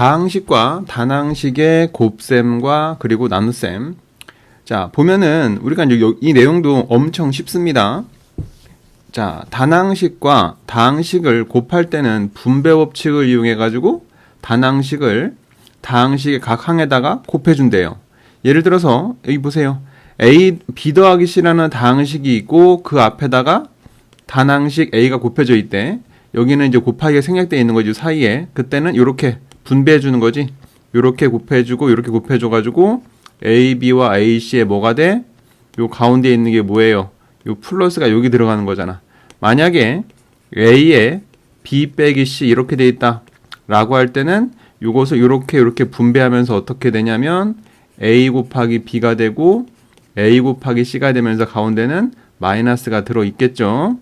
다항식과 단항식의 곱셈과 그리고 나눗셈. 자, 보면은 우리가 이제 요- 이 내용도 엄청 쉽습니다. 자, 단항식과 다항식을 곱할 때는 분배 법칙을 이용해 가지고 단항식을 다항식의 각 항에다가 곱해 준대요. 예를 들어서 여기 보세요. a b 더하기 c라는 다항식이 있고 그 앞에다가 단항식 a가 곱해져 있대. 여기는 이제 곱하기가 생략되어 있는 거지 사이에. 그때는 이렇게 분배해 주는 거지. 이렇게 곱해 주고 이렇게 곱해 줘 가지고 a, b와 a, c에 뭐가 돼? 요 가운데 있는 게 뭐예요? 요 플러스가 여기 들어가는 거잖아. 만약에 a에 b 빼기 c 이렇게 돼 있다. 라고 할 때는 요것을 이렇게 이렇게 분배하면서 어떻게 되냐면 a 곱하기 b가 되고 a 곱하기 c가 되면서 가운데는 마이너스가 들어 있겠죠.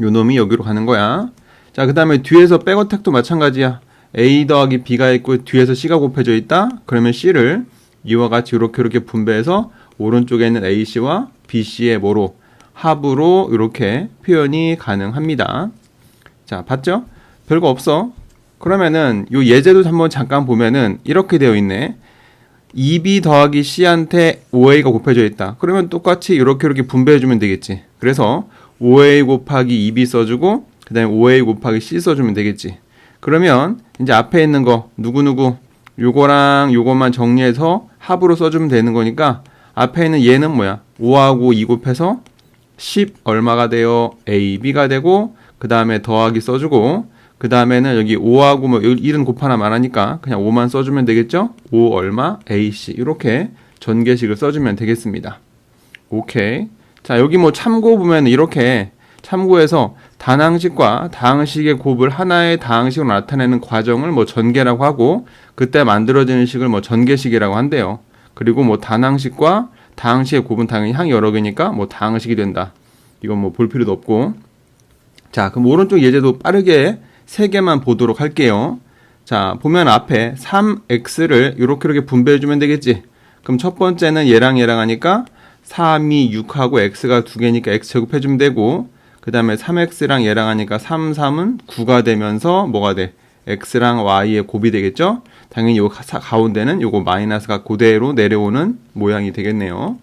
요 놈이 여기로 가는 거야. 자, 그 다음에 뒤에서 백어택도 마찬가지야. A 더하기 b가 있고 뒤에서 c가 곱해져 있다. 그러면 c를 이와 같이 이렇게 이렇게 분배해서 오른쪽에 있는 ac와 bc의 뭐로 합으로 이렇게 표현이 가능합니다. 자, 봤죠? 별거 없어. 그러면은 요 예제도 한번 잠깐 보면은 이렇게 되어 있네. 2b 더하기 c한테 5a가 곱해져 있다. 그러면 똑같이 이렇게 이렇게 분배해 주면 되겠지. 그래서 5a 곱하기 2b 써주고 그다음에 5a 곱하기 c 써주면 되겠지. 그러면 이제 앞에 있는 거 누구누구 요거랑 요것만 정리해서 합으로 써주면 되는 거니까 앞에 있는 얘는 뭐야? 5하고 2 곱해서 10 얼마가 돼요? ab가 되고 그 다음에 더하기 써주고 그 다음에는 여기 5하고 뭐 1은 곱하나 말 하니까 그냥 5만 써주면 되겠죠? 5 얼마? ac 이렇게 전개식을 써주면 되겠습니다. 오케이. 자 여기 뭐 참고 보면 이렇게 참고해서 단항식과 다항식의 곱을 하나의 다항식으로 나타내는 과정을 뭐 전개라고 하고 그때 만들어지는 식을 뭐 전개식이라고 한대요. 그리고 뭐 단항식과 다항식의 곱은 당연히 항이 여러 개니까 뭐 다항식이 된다. 이건 뭐 볼 필요도 없고. 자, 그럼 오른쪽 예제도 빠르게 세 개만 보도록 할게요. 자, 보면 앞에 3x를 이렇게 이렇게 분배해 주면 되겠지. 그럼 첫 번째는 얘랑 얘랑 하니까 3이 6하고 x가 두 개니까 x 제곱해 주면 되고 그 다음에 3x랑 얘랑 하니까 3, 3은 9가 되면서 뭐가 돼? x랑 y의 곱이 되겠죠? 당연히 요 가- 가운데는 요거 마이너스가 그대로 내려오는 모양이 되겠네요.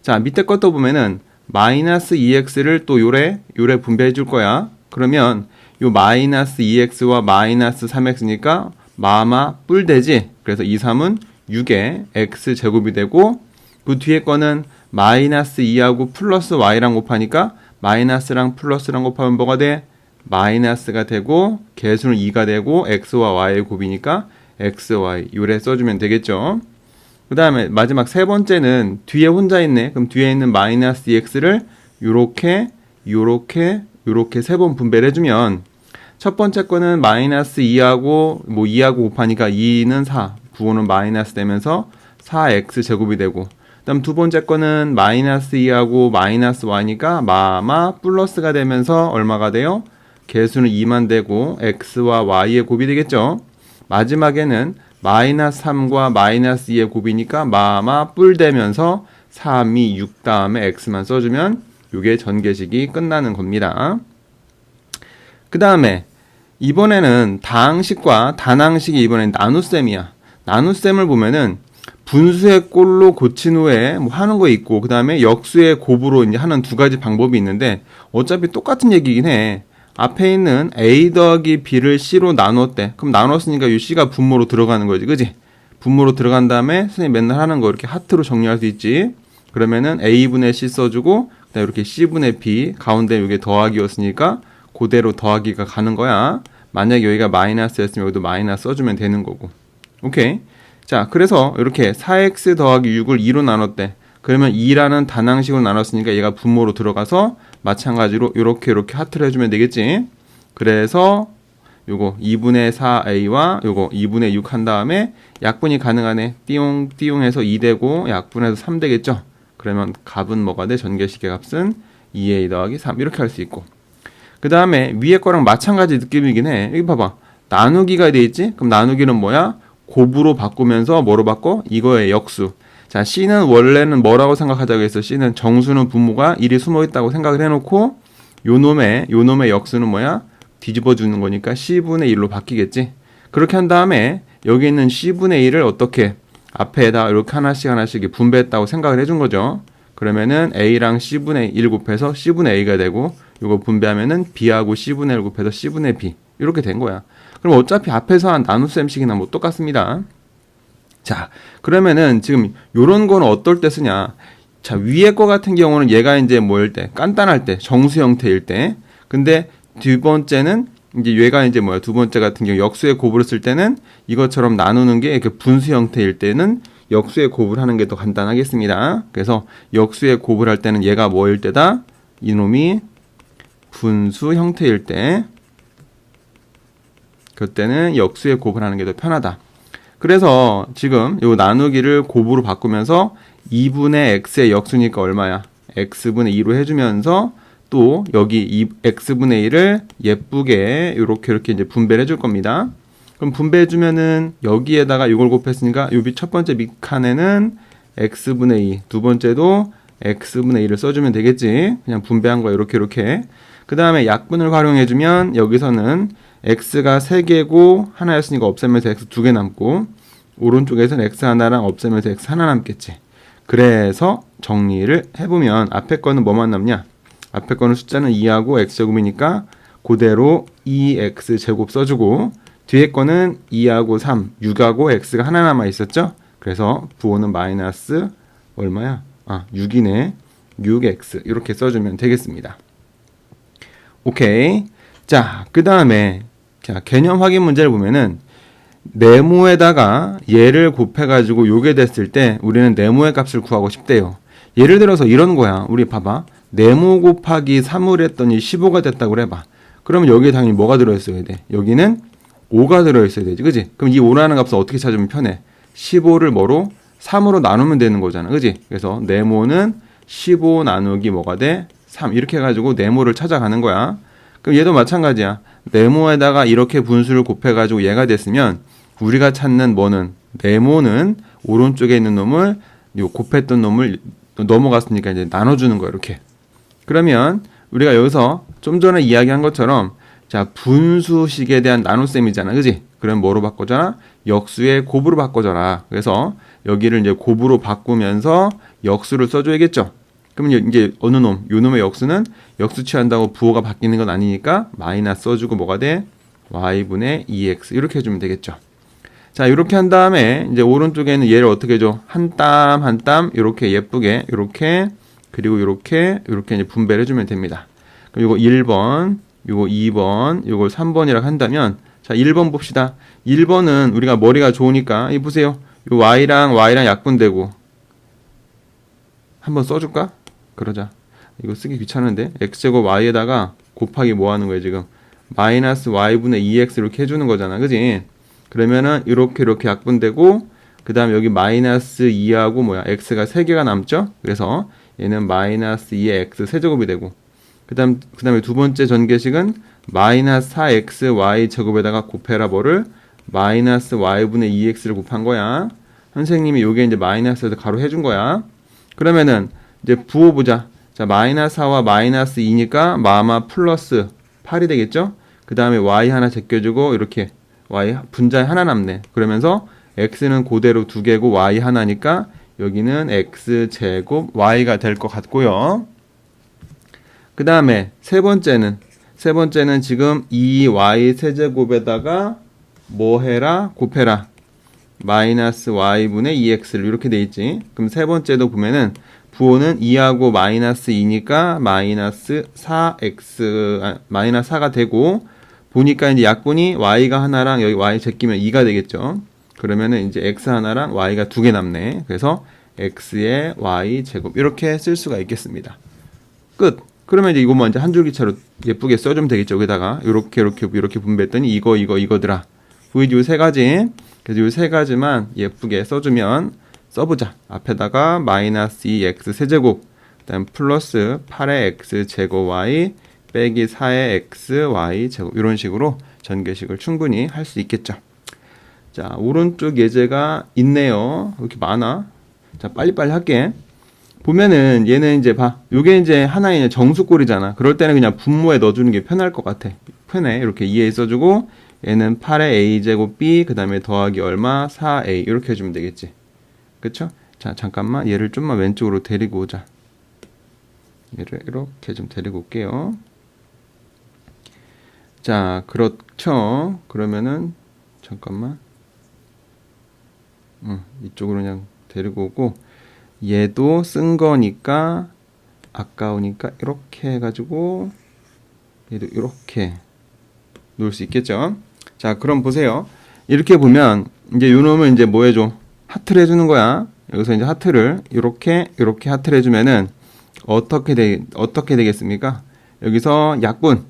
자, 밑에 것도 보면은 마이너스 2x를 또 요래 요래 분배해 줄 거야. 그러면 요 마이너스 2x와 마이너스 3x니까 마마 뿔 되지. 그래서 2, 3은 6에 x 제곱이 되고 그 뒤에 거는 마이너스 2하고 플러스 y랑 곱하니까 마이너스랑 플러스랑 곱하면 뭐가 돼? 마이너스가 되고 개수는 2가 되고 x와 y의 곱이니까 x, y 요래 써주면 되겠죠. 그 다음에 마지막 세 번째는 뒤에 혼자 있네. 그럼 뒤에 있는 마이너스 2x를 요렇게 요렇게 요렇게 세 번 분배를 해주면 첫 번째 거는 마이너스 2하고 뭐 2하고 곱하니까 2는 4, 9는 마이너스 되면서 4x 제곱이 되고 그다음 두 번째 거는 마이너스 2하고 마이너스 y니까 마마 플러스가 되면서 얼마가 돼요? 개수는 2만 되고 x와 y의 곱이 되겠죠. 마지막에는 마이너스 3과 마이너스 2의 곱이니까 마마 뿔 되면서 3이 6 다음에 x만 써주면 이게 전개식이 끝나는 겁니다. 그 다음에 이번에는 다항식과 단항식이 이번엔 나눗셈이야. 나눗셈을 보면은 분수의 꼴로 고친 후에 뭐 하는 거 있고 그 다음에 역수의 곱으로 이제 하는 두 가지 방법이 있는데 어차피 똑같은 얘기긴 해. 앞에 있는 a 더하기 b를 c로 나눴대. 그럼 나눴으니까 이 c가 분모로 들어가는 거지, 그지? 분모로 들어간 다음에 선생님 맨날 하는 거 이렇게 하트로 정리할 수 있지. 그러면은 a분의 c 써주고 그다음에 이렇게 c분의 b 가운데 이게 더하기였으니까 그대로 더하기가 가는 거야. 만약 여기가 마이너스였으면 여기도 마이너스 써주면 되는 거고. 오케이. 자, 그래서 이렇게 4x 더하기 6을 2로 나눴대. 그러면 2라는 단항식으로 나눴으니까 얘가 분모로 들어가서 마찬가지로 이렇게 이렇게 하트를 해주면 되겠지. 그래서 요거 2분의 4a와 요거 2분의 6 한 다음에 약분이 가능하네. 띠용 띠용 해서 2 되고 약분해서 3 되겠죠. 그러면 값은 뭐가 돼? 전개식의 값은 2a 더하기 3 이렇게 할 수 있고. 그 다음에 위에 거랑 마찬가지 느낌이긴 해. 여기 봐봐. 나누기가 돼 있지? 그럼 나누기는 뭐야? 곱으로 바꾸면서 뭐로 바꿔? 이거의 역수. 자, C는 원래는 뭐라고 생각하자고 했어? C는 정수는 분모가 1이 숨어 있다고 생각을 해놓고 요 놈의 요 놈의 역수는 뭐야? 뒤집어 주는 거니까 C분의 1로 바뀌겠지. 그렇게 한 다음에 여기 있는 C분의 1을 어떻게 앞에다 이렇게 하나씩 하나씩 분배했다고 생각을 해준 거죠. 그러면은 A랑 C분의 1 곱해서 C분의 A가 되고 이거 분배하면은 B하고 C분의 1 곱해서 C분의 B 이렇게 된 거야. 그럼 어차피 앞에서 한 나눗셈식이나 뭐 똑같습니다. 자, 그러면은 지금 요런 거는 어떨 때 쓰냐? 자, 위에 거 같은 경우는 얘가 이제 뭐일 때, 간단할 때, 정수 형태일 때. 근데 두 번째는 이제 얘가 이제 뭐야? 두 번째 같은 경우 역수의 곱을 쓸 때는 이것처럼 나누는 게 이렇게 분수 형태일 때는 역수의 곱을 하는 게 더 간단하겠습니다. 그래서 역수의 곱을 할 때는 얘가 뭐일 때다? 이놈이 분수 형태일 때 그때는 역수의 곱을 하는 게 더 편하다. 그래서 지금 요 나누기를 곱으로 바꾸면서 2분의 x의 역수니까 얼마야? x분의 2로 해주면서 또 여기 이 x분의 1을 예쁘게 이렇게 이렇게 이제 분배를 해줄 겁니다. 그럼 분배해주면은 여기에다가 이걸 곱했으니까 여기 첫 번째 밑칸에는 x분의 2, 두 번째도 x분의 2를 써주면 되겠지. 그냥 분배한 거 이렇게 이렇게. 그 다음에 약분을 활용해주면 여기서는 x가 3개고 하나였으니까 없애면서 x 2개 남고 오른쪽에서는 x 하나랑 없애면서 x 하나 남겠지. 그래서 정리를 해보면 앞에 거는 뭐만 남냐? 앞에 거는 숫자는 2하고 x제곱이니까 그대로 2x 제곱 써주고 뒤에 거는 2하고 3, 6하고 x가 하나 남아 있었죠? 그래서 부호는 마이너스 얼마야? 아, 6이네. 6x 이렇게 써주면 되겠습니다. 오케이. 자, 그 다음에 자 개념 확인 문제를 보면은 네모에다가 얘를 곱해가지고 요게 됐을 때 우리는 네모의 값을 구하고 싶대요. 예를 들어서 이런 거야. 우리 봐봐. 네모 곱하기 3을 했더니 15가 됐다고 해봐. 그러면 여기에 당연히 뭐가 들어있어야 돼? 여기는 5가 들어있어야 되지. 그지? 그럼 이 5라는 값을 어떻게 찾으면 편해? 15를 뭐로? 3으로 나누면 되는 거잖아. 그지? 그래서 네모는 15 나누기 뭐가 돼? 3. 이렇게 해가지고 네모를 찾아가는 거야. 그럼 얘도 마찬가지야. 네모에다가 이렇게 분수를 곱해가지고 얘가 됐으면 우리가 찾는 뭐는 네모는 오른쪽에 있는 놈을 요 곱했던 놈을 넘어갔으니까 이제 나눠주는 거야 이렇게. 그러면 우리가 여기서 좀 전에 이야기한 것처럼 자 분수식에 대한 나눗셈이잖아, 그지? 그럼 뭐로 바꿔줘라? 역수의 곱으로 바꿔줘라. 그래서 여기를 이제 곱으로 바꾸면서 역수를 써줘야겠죠. 그러면 이제 어느 놈, 요 놈의 역수는 역수 취한다고 부호가 바뀌는 건 아니니까 마이너스 써주고 뭐가 돼? y분의 2x 이렇게 해주면 되겠죠. 자 이렇게 한 다음에 이제 오른쪽에는 얘를 어떻게 해줘? 한 땀 한 땀 이렇게 예쁘게 이렇게 그리고 이렇게 이렇게 이제 분배를 해주면 됩니다. 그럼 이거 1번, 이거 2번, 이걸 3번이라고 한다면 자 1번 봅시다. 1번은 우리가 머리가 좋으니까 이 보세요. 요 y랑 y랑 약분되고 한번 써줄까? 그러자. 이거 쓰기 귀찮은데? x제곱 y에다가 곱하기 뭐 하는 거야 지금? 마이너스 y분의 2x 이렇게 해주는 거잖아 그지? 그러면은 이렇게 이렇게 약분되고 그 다음 여기 마이너스 2하고 뭐야? x가 3개가 남죠? 그래서 얘는 마이너스 2의 x 세제곱이 되고 그 다음 그 다음에 두 번째 전개식은 마이너스 4x y 제곱에다가 곱해라 뭐를? 마이너스 y분의 2x를 곱한 거야. 선생님이 요게 이제 마이너스에서 가로 해준 거야. 그러면은 이제 부호 보자 자, 마이너스 4와 마이너스 2니까 마마 플러스 8이 되겠죠? 그 다음에 y 하나 제껴주고 이렇게 y 분자에 하나 남네. 그러면서 x는 그대로 두 개고 y 하나니까 여기는 x 제곱 y가 될 것 같고요. 그 다음에 세 번째는 세 번째는 지금 2y 세제곱에다가 뭐 해라 곱해라 마이너스 y분의 2x를 이렇게 돼 있지. 그럼 세 번째도 보면은 부호는 2하고 마이너스 2니까 마이너스 4x 아, 마이너스 4가 되고 보니까 이제 약분이 y가 하나랑 여기 y 제끼면 2가 되겠죠. 그러면은 이제 x 하나랑 y가 두 개 남네. 그래서 x의 y 제곱 이렇게 쓸 수가 있겠습니다. 끝. 그러면 이제 이거 먼저 한 줄기 차로 예쁘게 써주면 되겠죠. 여기다가 이렇게 이렇게 이렇게 분배했더니 이거 이거 이거더라. 보이지 요세 가지. 그래서 요세 가지만 예쁘게 써주면 써보자. 앞에다가 마이너스 2x 세제곱, 그다음 플러스 8의 x 제곱 y 빼기 4의 x y 제곱 이런 식으로 전개식을 충분히 할 수 있겠죠. 자 오른쪽 예제가 있네요. 이렇게 많아. 자 빨리빨리 할게. 보면은 얘는 이제 봐. 요게 이제 하나의 정수꼴이잖아. 그럴 때는 그냥 분모에 넣어주는 게 편할 것 같아. 편해. 이렇게 이해 써주고 얘는 8의 a제곱 b 그 다음에 더하기 얼마 4a 이렇게 해주면 되겠지 그쵸? 자 잠깐만 얘를 좀만 왼쪽으로 데리고 오자 얘를 이렇게 좀 데리고 올게요 자 그렇죠 그러면은 잠깐만 음, 이쪽으로 그냥 데리고 오고 얘도 쓴 거니까 아까우니까 이렇게 해가지고 얘도 이렇게 놓을 수 있겠죠. 자, 그럼 보세요. 이렇게 보면 이제 요 놈을 이제 뭐 해줘? 하트를 해주는 거야. 여기서 이제 하트를 이렇게 이렇게 하트를 해주면은 어떻게 되 어떻게 되겠습니까? 여기서 약분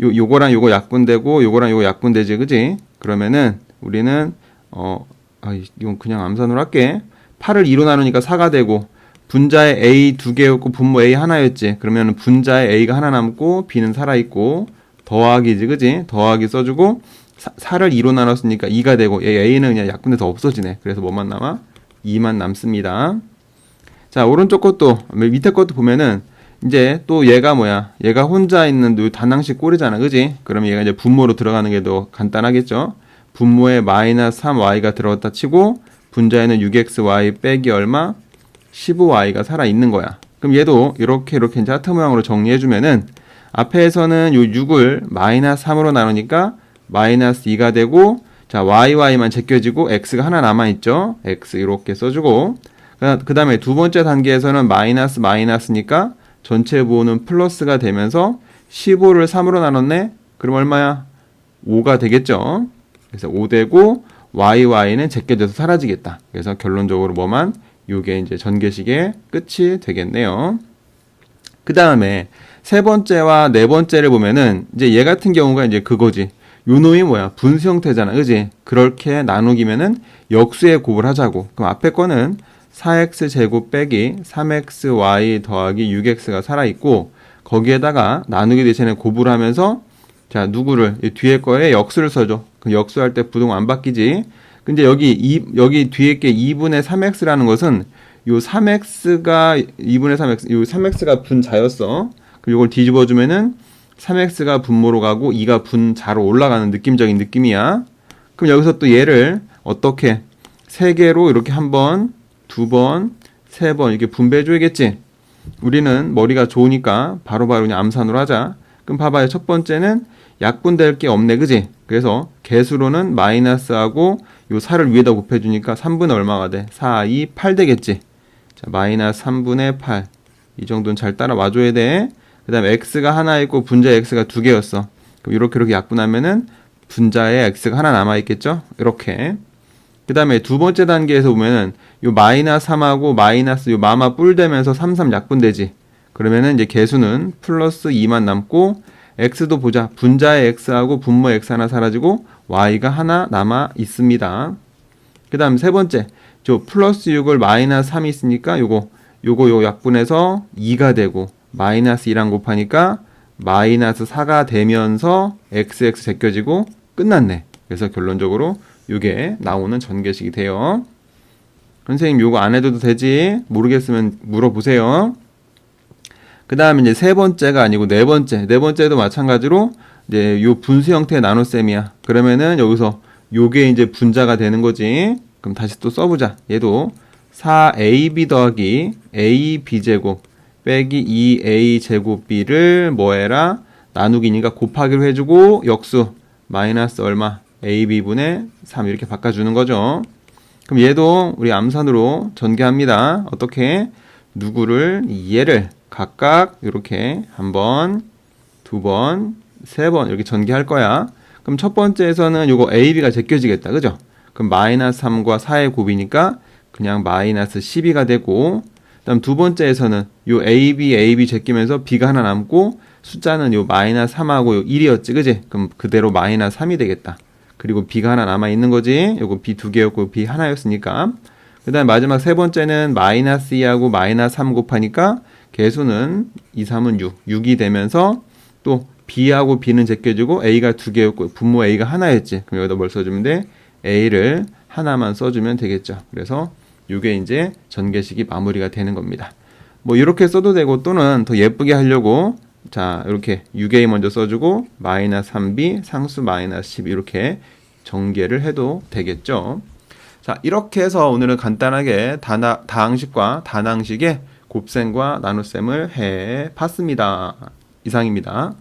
요 요거랑 요거 약분 되고 요거랑 요거 약분 되지, 그지? 그러면은 우리는 어 아, 이건 그냥 암산으로 할게. 8을 2로 나누니까 4가 되고 분자에 A 두 개였고 분모 A 하나였지. 그러면 분자에 A가 하나 남고 B는 살아 있고 더하기지, 그지? 더하기 써주고 4, 를 2로 나눴으니까 2가 되고 얘 A는 그냥 약분돼서 없어지네. 그래서 뭐만 남아? 2만 남습니다. 자 오른쪽 것도 밑에 것도 보면은 이제 또 얘가 뭐야? 얘가 혼자 있는 요 단항식 꼴이잖아, 그지? 그럼 얘가 이제 분모로 들어가는 게 더 간단하겠죠? 분모에 마이너스 3y가 들어갔다 치고 분자에는 6xy 빼기 얼마? 15y가 살아 있는 거야. 그럼 얘도 이렇게 이렇게 이제 하트 모양으로 정리해 주면은 앞에서는 요 6을 마이너스 3으로 나누니까 마이너스 2가 되고 자 yy,만 제껴지고 x가 하나 남아 있죠. x 이렇게 써주고 그 다음에 두 번째 단계에서는 마이너스 마이너스니까 전체 부호는 플러스가 되면서 15를 3으로 나눴네. 그럼 얼마야? 5가 되겠죠. 그래서 5 되고 YY는 제껴져서 사라지겠다. 그래서 결론적으로 뭐만 요게 이제 전개식의 끝이 되겠네요. 그 다음에 세 번째와 네 번째를 보면은 이제 얘 같은 경우가 이제 그거지. 요 놈이 뭐야? 분수 형태잖아. 그지? 그렇게 나누기면은 역수의 곱을 하자고. 그럼 앞에 거는 4x 제곱 빼기 3xy 더하기 6x가 살아있고 거기에다가 나누기 대신에 곱을 하면서 자 누구를 이 뒤에 거에 역수를 써줘. 그 역수할 때 부동 안 바뀌지. 근데 여기 이 여기 뒤에 게 2분의 3x라는 것은 요 3x가 2분의 3x 요 3x가 분자였어. 그리고 이걸 뒤집어 주면은 3x가 분모로 가고 2가 분자로 올라가는 느낌적인 느낌이야. 그럼 여기서 또 얘를 어떻게 세 개로 이렇게 한 번, 두 번, 세 번 이렇게 분배해 줘야겠지. 우리는 머리가 좋으니까 바로바로 그냥 암산으로 하자. 그럼 봐봐요. 첫 번째는 약분될 게 없네, 그지? 그래서 개수로는 마이너스하고 요 4를 위에다 곱해주니까 3분의 얼마가 돼? 4, 2, 8 되겠지? 자, 마이너스 3분의 8. 이 정도는 잘 따라와줘야 돼. 그 다음에 x가 하나 있고 분자의 x가 두 개였어. 그럼 이렇게 이렇게 약분하면은 분자의 x가 하나 남아 있겠죠? 이렇게. 그 다음에 두 번째 단계에서 보면은 요 마이너스 3하고 마이너스 요 마마 뿔 되면서 3, 3 약분되지. 그러면은 이제 개수는 플러스 2만 남고 x도 보자. 분자의 x하고 분모 x 하나 사라지고 y가 하나 남아 있습니다. 그 다음 세 번째. 저 플러스 6을 마이너스 3이 있으니까 요거 요거 요 약분해서 2가 되고 마이너스 2랑 곱하니까 마이너스 4가 되면서 xx 제껴지고 끝났네. 그래서 결론적으로 요게 나오는 전개식이 돼요. 선생님 요거 안 해도 되지? 모르겠으면 물어보세요. 그 다음에 이제 세 번째가 아니고 네 번째. 네 번째도 마찬가지로 이제 요 분수 형태의 나눗셈이야. 그러면은 여기서 요게 이제 분자가 되는 거지. 그럼 다시 또 써보자. 얘도 4ab 더하기 ab제곱 빼기 2a 제곱 b를 뭐해라? 나누기니까 곱하기로 해주고 역수 마이너스 얼마? ab분의 3 이렇게 바꿔주는 거죠. 그럼 얘도 우리 암산으로 전개합니다. 어떻게? 누구를? 얘를 각각 이렇게 한 번, 두 번, 세 번 이렇게 전개할 거야. 그럼 첫 번째에서는 요거 AB가 제껴지겠다. 그죠? 그럼 마이너스 3과 4의 곱이니까 그냥 마이너스 12가 되고 그다음 두 번째에서는 요 AB, AB 제끼면서 B가 하나 남고 숫자는 요 마이너스 3하고 요 1이었지. 그지? 그럼 그대로 마이너스 3이 되겠다. 그리고 B가 하나 남아 있는 거지. 요거 B 두 개였고 B 하나였으니까. 그다음 마지막 세 번째는 마이너스 2하고 마이너스 3 곱하니까 개수는 2, 3은 6. 6이 되면서 또 B하고 B는 제껴주고 A가 두 개였고 분모 A가 하나였지. 그럼 여기다 뭘 써주면 돼? A를 하나만 써주면 되겠죠. 그래서 이게 이제 전개식이 마무리가 되는 겁니다. 뭐 이렇게 써도 되고 또는 더 예쁘게 하려고 자, 이렇게 6a 먼저 써주고 마이너스 3b 상수 마이너스 10 이렇게 전개를 해도 되겠죠. 자, 이렇게 해서 오늘은 간단하게 다나, 다항식과 단항식의 곱셈과 나눗셈을 해 봤습니다. 이상입니다.